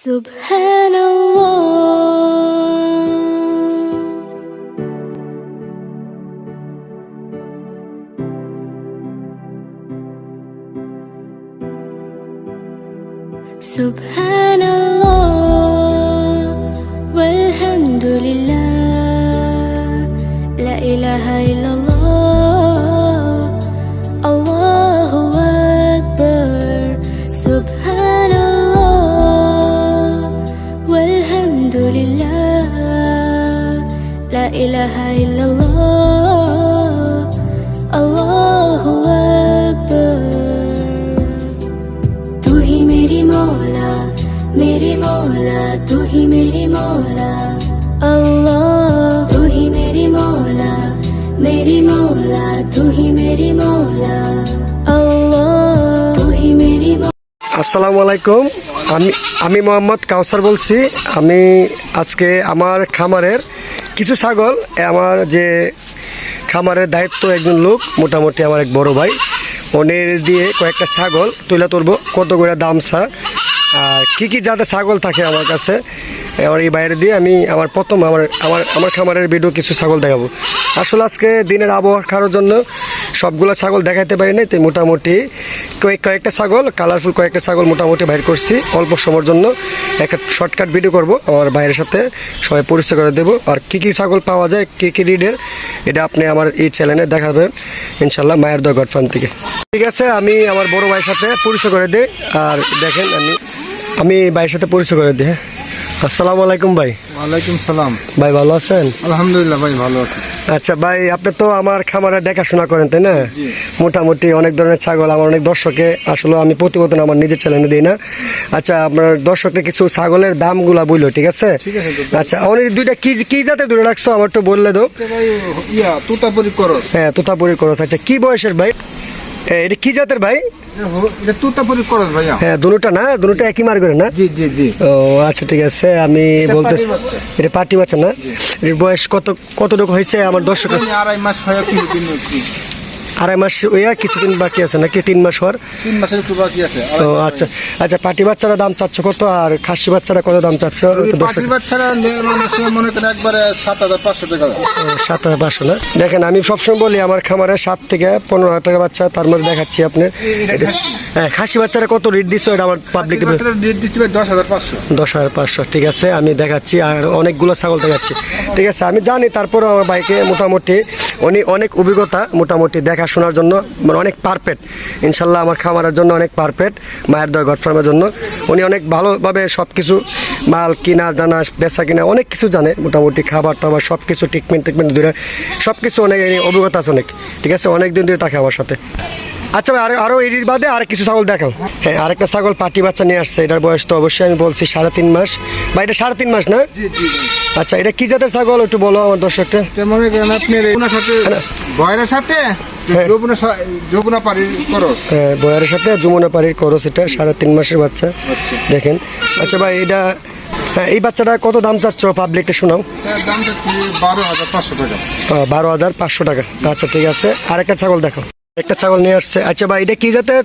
سبحان ইলাহা ইল্লাল্লাহ আল্লাহু আকবার তু হি মেরি মওলা মেরি মওলা তু হি মেরি মওলা আল্লাহ তু হি মেরি মওলা মেরি মওলা তু হি মেরি মওলা আল্লাহ তু হি মেরি আসসালামু আলাইকুম। আমি আমি মোহাম্মদ কাউসার বলছি। আমি আজকে আমার খামারের কিছু ছাগল, আমার যে খামারের দায়িত্ব একজন লোক, মোটামুটি আমার এক বড় ভাই। ওনের দিয়ে কয়েকটা ছাগল তুলে তুলবো কত করে দাম চা আর কী কী জাতের ছাগল থাকে আমার কাছে? এবার এই বাইরে দিয়ে আমি আমার প্রথম আমার আমার আমার খামারের ভিডিও কিছু ছাগল দেখাবো। আসলে আজকে দিনের আবহাওয়া খাওয়ার জন্য সবগুলো ছাগল দেখাতে পারি নাই তাই মোটামুটি কয়েক, কয়েকটা ছাগল কালারফুল কয়েকটা ছাগল মোটামুটি বাইর করছি, অল্প সময়ের জন্য একটা শর্টকাট ভিডিও করব, আমার বাইরের সাথে সবাই পরিচয় করে দেবো, আর কী কী ছাগল পাওয়া যায়, কী কী রিডের এটা আপনি আমার এই চ্যানেলে দেখাবেন ইনশাল্লাহ মায়ের দয় গড ফার্ম থেকে ঠিক আছে, আমি আমার বড় ভাইয়ের সাথে পরিচয় করে দিই, আর দেখেন আমি আমি ভাইয়ের সাথে পরিচয় করে দিই হ্যাঁ। আসসালামু আলাইকুম ভাই। ওয়ালাইকুম সালাম। ভাই ভালো আছেন? আলহামদুলিল্লাহ ভাই ভালো আছি। আচ্ছা ভাই আপনি তো আমার খামারে দেখাশোনা করেন তাই না? মোটামুটি অনেক ধরনের ছাগল আমার অনেক দর্শকে আসলে আমি প্রতিবেদন আমার নিজের চ্যানেলে দিই না। আচ্ছা আপনার দর্শককে কিছু ছাগলের দামগুলা বলল ঠিক আছে? ঠিক আছে আচ্ছা অনেক দুইটা কি কি জাতে দূরে রাখছো? আমার তো বললে তো ইয়া তুতাপুরি করস। হ্যাঁ তোতাপুরি করো আচ্ছা কি বয়সের ভাই? এটা কি জাতের ভাই? এটা তুতাপুরি করস ভাইয়া। হ্যাঁ দুটা না? দুটা একই মার করে না? জি জি জি। ও আচ্ছা ঠিক আছে। আমি বলতেছি এটা পার্টি বাচ্চা না? এর বয়স কত কতটুকু হয়েছে? আমার দর্শক আড়াই মাস হয় আড়াই মাস ওইয়া কিছুদিন বাকি আছে নাকি? তিন মাস হওয়ার? তিন মাসের একটু বাকি আছে ও আচ্ছা। আচ্ছা পাটি বাচ্চারা দাম চাচ্ছ কত আর খাসি বাচ্চারা কত দাম চাচ্ছ? তো বাচ্চারা লে- মানে সে করেন একবারে সাত হাজার পাঁচশো টাকা ও, সাত হাজার পাঁচশো না? দেখেন আমি সবসময় বলি আমার খামারে সাত থেকে পনেরো হাজার টাকা বাচ্চা তার মধ্যে দেখাচ্ছি আপনি। খাসি। হ্যাঁ খাসি বাচ্চারা কত রেট দিচ্ছ এটা আমার পাবলিক দশ হাজার পাঁচশো। দশ হাজার পাঁচশো ঠিক আছে আমি দেখাচ্ছি আর অনেকগুলো ছাগল দেখাচ্ছি। ঠিক আছে আমি জানি তারপরে আমার বাইকে মোটামুটি উনি অনেক অভিজ্ঞতা মোটামুটি দেখাশোনার জন্য মানে অনেক পারফেক্ট ইনশাল্লাহ আমার খামারের জন্য অনেক পারফেক্ট মায়ের দয় গড ফার্মের জন্য। উনি অনেক ভালোভাবে সব কিছু মাল কিনা দানা বেচা কিনা অনেক কিছু জানে মোটামুটি খাবার টাবার সব কিছু ট্রিটমেন্ট ট্রিটমেন্ট ধরে সব কিছু অনেক অভিজ্ঞতা আছে অনেক। ঠিক আছে? অনেক দিন ধরে থাকে আমার সাথে। আচ্ছা ভাই, আরও এর বাদে আর কিছু ছাগল দেখাও। হ্যাঁ আরেকটা ছাগল পাটি বাচ্চা নিয়ে আসছে এটার বয়স তো অবশ্যই আমি বলছি সাড়ে তিন মাস। বা এটা সাড়ে তিন মাস না? আচ্ছা এটা কি জাতের ছাগল? একটু বলো আমার মনে করেন আপনি সাথে বয়ের সাথে হ্যাঁ। হ্যাঁ, বয়ারের সাথে যমুনা পাড়ির করস এটা সাড়ে তিন মাসের বাচ্চা। আচ্ছা। দেখেন। আচ্ছা ভাই এটা হ্যাঁ, এই বাচ্চাটা কত দাম চাচ্ছ পাবলিকটা শোনাও। বারো হাজার পাঁচশো টাকা। বারো হাজার পাঁচশো টাকা। আচ্ছা ঠিক আছে। আরেকটা ছাগল দেখো। একটা ছাগল নিয়ে আসছে। আচ্ছা ভাই এটা কি জাতের?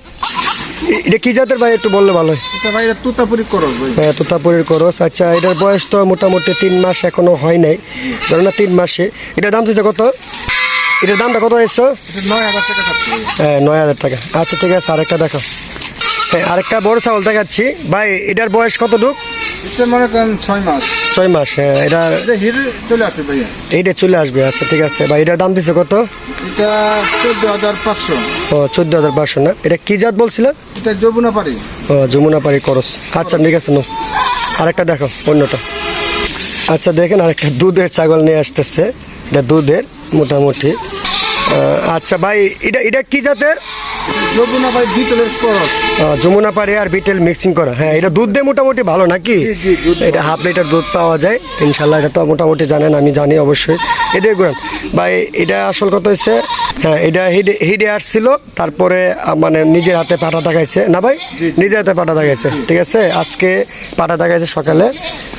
এটা কি জাতের ভাই? একটু বললে ভালো। এটা ভাই এটা তুতাপুরি করস ভাই। হ্যাঁ তোতাপুরের করস। আচ্ছা এটার বয়স তো মোটামুটি তিন মাস এখনও হয় নাই। ধরো না তিন মাসে। এটার দাম দিচ্ছে কত? এটার দামটা কত এসছো নয় হাজার টাকা হ্যাঁ নয় হাজার টাকা। আচ্ছা ঠিক আছে আরেকটা দেখো। হ্যাঁ আরেকটা বড় ছাগল দেখাচ্ছি। ভাই এটার বয়স কত এটা মনে করেন ছয় মাস। ছয় মাস হ্যাঁ এটা এটা চলে আসে ভাইয়া। এইটা চলে আসবে আচ্ছা ঠিক আছে। ভাই এটার দাম দিচ্ছে কত? এটা চোদ্দ হাজার পাঁচশো। ও চোদ্দ হাজার পাঁচশো না? এটা কি জাত বলছিল এটা যমুনা পাড়ি। ও যমুনা পাড়ি করস। আচ্ছা ঠিক আছে নো। আরেকটা দেখো অন্যটা। আচ্ছা দেখেন আরেকটা দুধের ছাগল নিয়ে আসতেছে। এটা দুধের মোটামুটি। আচ্ছা ভাই এটা এটা কি জাতের? যমুনা পাড়ি দ্বিতলের করস যমুনা পাড়ি আর বিটেল মিক্সিং করা। হ্যাঁ এটা দুধ দিয়ে মোটামুটি ভালো নাকি? এটা হাফ লিটার দুধ পাওয়া যায়। ইনশাল্লাহ এটা তো মোটামুটি জানেন আমি জানি অবশ্যই। এদের গুণ ভাই এটা আসল কথা হচ্ছে হ্যাঁ এটা হিডে হিডে আসছিল তারপরে মানে নিজের হাতে পাটা দেখাইছে না ভাই? নিজের হাতে পাটা দেখাইছে ঠিক আছে? আজকে পাটা দেখাইছে সকালে।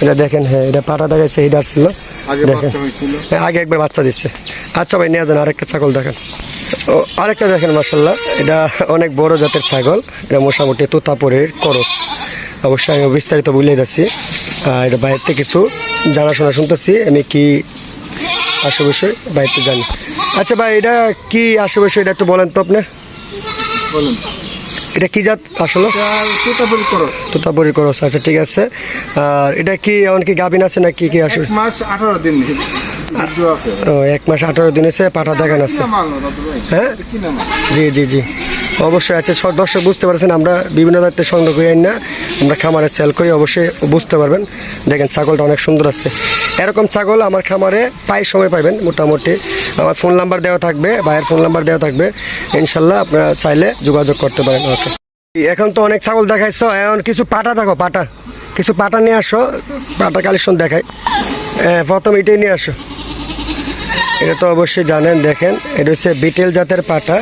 এটা দেখেন হ্যাঁ এটা পাটা দেখাইছে হিডে আসছিল। আগে দেখেন। হ্যাঁ, আগে একবার বাচ্চা দিচ্ছে। আচ্ছা ভাই নিয়ে যান আরেকটা ছাগল দেখেন। ও আরেকটা দেখেন মাসাল্লাহ এটা অনেক বড় জাতের ছাগল। এটা মোটামুটি তোতাপুরের করস। অবশ্যই আমি বিস্তারিত বলে যাচ্ছি এটা বাইরে থেকে কিছু জানাশোনা শুনতেছি। আমি কি বিষয় বাইরে জানি। আচ্ছা ভাই এটা কি বিষয় এটা একটু বলেন তো আপনি। বলুন। এটা কি জাত আসলে? তোতাপুরি করস। তোতাপুরি করস আচ্ছা ঠিক আছে। আর এটা কি এমন কি গাভিন আছে না কি কি আসে মাস আঠারো দিন। ও এক মাস আঠারো দিন এসে পাঠা দেখান আছে। হ্যাঁ? জি জি জি। অবশ্যই আছে। দর্শক বুঝতে পারছেন আমরা বিভিন্ন দায়িত্বের সংগ্রহ করি না। আমরা খামারে সেল করি অবশ্যই বুঝতে পারবেন। দেখেন ছাগলটা অনেক সুন্দর আছে। এরকম ছাগল আমার খামারে প্রায় সময় পাবেন মোটামুটি। আমার ফোন নাম্বার দেওয়া থাকবে ভাইয়ের ফোন নাম্বার দেওয়া থাকবে। ইনশাল্লাহ আপনারা চাইলে যোগাযোগ করতে পারেন ওকে। এখন তো অনেক ছাগল দেখাইছো এখন কিছু পাটা দেখো পাটা। কিছু পাটা নিয়ে আসো পাটা কালেকশন দেখাই। হ্যাঁ, প্রথম এটাই নিয়ে আসো। এটা তো অবশ্যই জানেন দেখেন। এটা হচ্ছে বিটেল জাতের পাটা।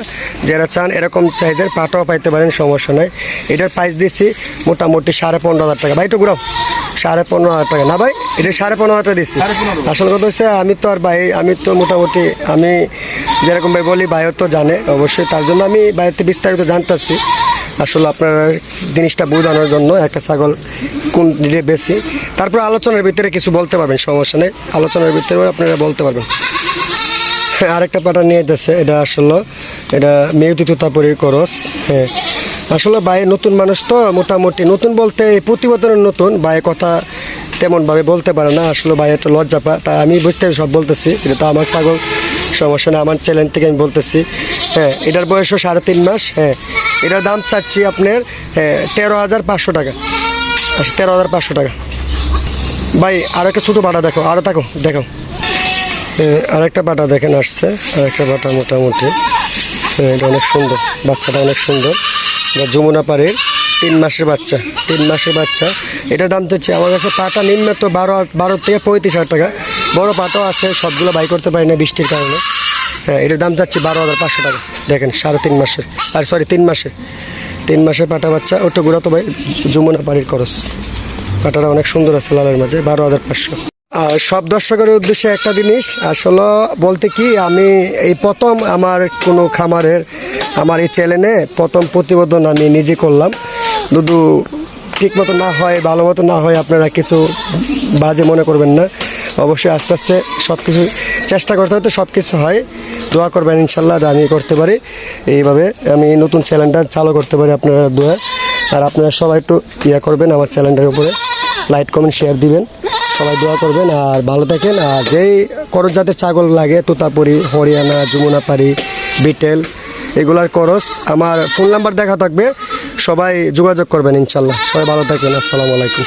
যারা চান এরকম সাইজের পাটাও পাইতে পারেন সমস্যা নাই। এটার প্রাইস দিচ্ছি মোটামুটি সাড়ে পনেরো হাজার টাকা। ভাই তো ঘুরাও। সাড়ে পনেরো হাজার টাকা। না ভাই এটা সাড়ে পনেরো হাজার টাকা দিচ্ছি আসল কথা হচ্ছে আমি তো আর ভাই আমি তো মোটামুটি আমি যেরকম ভাই বলি ভাইও তো জানে অবশ্যই। তার জন্য আমি বাইরে বিস্তারিত জানতেছি আসলে আপনার জিনিসটা বোঝানোর জন্য একটা ছাগল কোন দিলে বেশি। তারপর আলোচনার ভিতরে কিছু বলতে পারবেন সমস্যা নেই। আলোচনার ভিতরে আপনারা বলতে পারবেন। হ্যাঁ, আরেকটা পাটা নিয়ে যেতেছে এটা আসলে এটা মেয়েটি তুতাপুরির করস। হ্যাঁ আসলে ভাই নতুন মানুষ তো মোটামুটি। নতুন বলতে প্রতিবেদনের নতুন ভাই কথা তেমনভাবে বলতে পারে না। আসলে ভাই একটা লজ্জা পা তাই আমি বুঝতে সব বলতেছি এটা তো আমার ছাগল। সমস্যা না আমার চ্যালেঞ্জ থেকে আমি বলতেছি। হ্যাঁ এটার বয়সও সাড়ে তিন মাস হ্যাঁ। এটার দাম চাচ্ছি আপনার হ্যাঁ, তেরো হাজার পাঁচশো টাকা। আচ্ছা তেরো হাজার পাঁচশো টাকা। ভাই আর একটা ছোটো বাটা দেখো আরও থাকো দেখো হ্যাঁ, আরেকটা বাটা দেখেন আসছে। আরেকটা বাটা মোটামুটি। হ্যাঁ, এটা অনেক সুন্দর বাচ্চাটা অনেক সুন্দর। যমুনা পাড়ির তিন মাসের বাচ্চা, তিন মাসের বাচ্চা। এটার দাম চাচ্ছি আমার কাছে পাটা নিম্ন তো বারো বারো থেকে পঁয়ত্রিশ হাজার টাকা। বড় পাটাও আছে, সবগুলো বাই করতে পারি না বৃষ্টির কারণে। হ্যাঁ এটার দাম চাচ্ছি বারো হাজার পাঁচশো টাকা। দেখেন, সাড়ে তিন মাসের, আর সরি তিন মাসে তিন মাসের পাটা বাচ্চা, ওটা ঘুরা তো ভাই যমুনা পাড়ির খরচ। পাটাটা অনেক সুন্দর আছে লালের মাঝে, বারো হাজার পাঁচশো। আর সব দর্শকের উদ্দেশ্যে একটা জিনিস, আসলে বলতে কি, আমি এই প্রথম আমার কোনো খামারের, আমার এই চ্যানেলে প্রথম প্রতিবেদন আমি নিজে করলাম। শুধু ঠিক মতো না হয় ভালো মতো না হয়, আপনারা কিছু বাজে মনে করবেন না। অবশ্যই আস্তে আস্তে সব কিছু চেষ্টা করতে হয়তো সব কিছু হয়। দোয়া করবেন ইনশাল্লাহ আমি করতে পারি। এইভাবে আমি নতুন চ্যানেলটা চালু করতে পারি আপনারা দোয়া। আর আপনারা সবাই একটু ইয়া করবেন আমার চ্যানেলটার উপরে। লাইক কমেন্ট শেয়ার দিবেন। সবাই দোয়া করবেন আর ভালো থাকেন। আর যেই করজ জাতের ছাগল লাগে, তোতাপুরি, হরিয়ানা, যমুনাপাড়ি, বিটেল, এগুলার করস আমার ফোন নাম্বার দেখা থাকবে। সবাই যোগাযোগ করবেন ইনশাল্লাহ। সবাই ভালো থাকবেন। আসসালামু আলাইকুম।